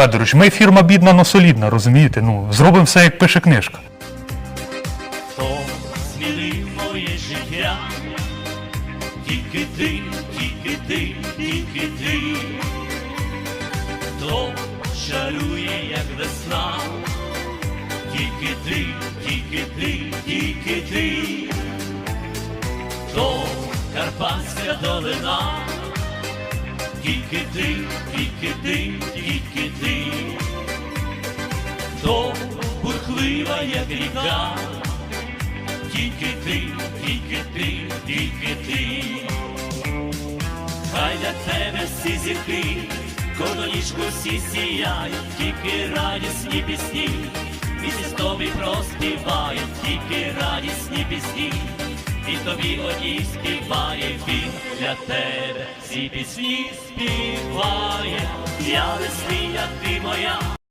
Федорович, ми фірма бідна, но солідна, розумієте? Ну, зробимо все, як пише книжка. Хто змінив моє життя? Тільки ти, тільки ти, тільки ти, хто шарує, як весна, тільки ти, тільки ти, тільки ти, хто Карпатська долина, тільки ти, тільки ти, тільки ти, хто бурхлива, як ріка. Тільки ти, тільки ти, тільки ти, хай для тебе всі зірки, кордонічку всі сіяють, тільки радісні пісні, місяць тобі проспіває, тільки радісні пісні, і тобі одній співає він для тебе, всі пісні співає, я весни, як ти